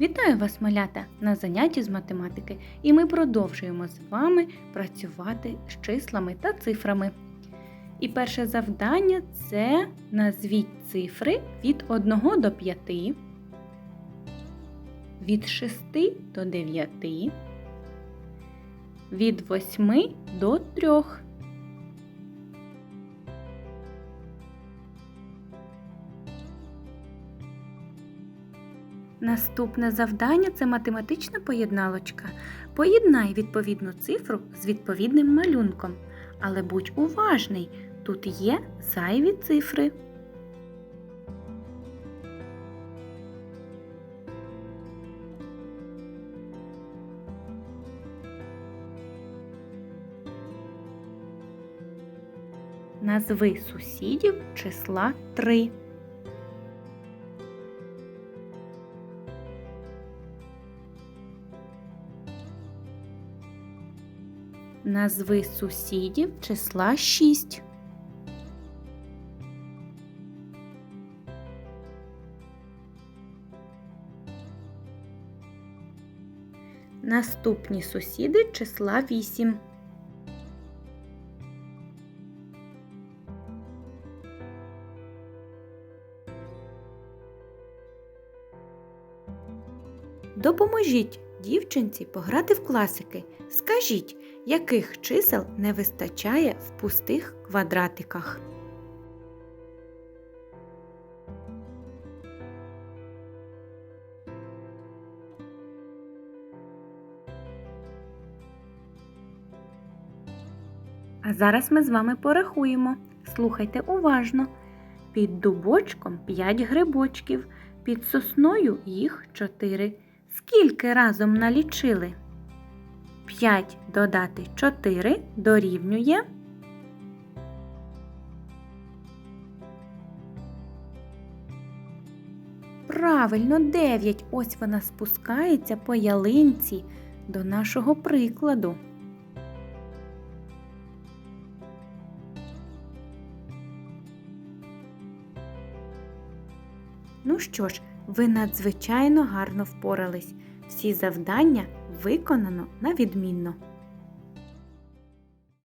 Вітаю вас, малята, на занятті з математики, і ми продовжуємо з вами працювати з числами та цифрами. І перше завдання це назвіть цифри від 1 до 5, від 6 до 9, від 8 до 3. Наступне завдання це математична поєдналочка. Поєднай відповідну цифру з відповідним малюнком. Але будь уважний, тут є зайві цифри. Назви сусідів числа 3. Назви сусідів числа 6. Наступні сусіди числа 8. Допоможіть дівчинці пограти в класики. Скажіть, яких чисел не вистачає в пустих квадратиках? А зараз ми з вами порахуємо. Слухайте уважно. Під дубочком 5 грибочків, під сосною їх 4. Скільки разом налічили? 5 додати 4 дорівнює. Правильно, 9. Ось вона спускається по ялинці до нашого прикладу. Ну що ж, ви надзвичайно гарно впорались. Всі завдання виконано на відмінно.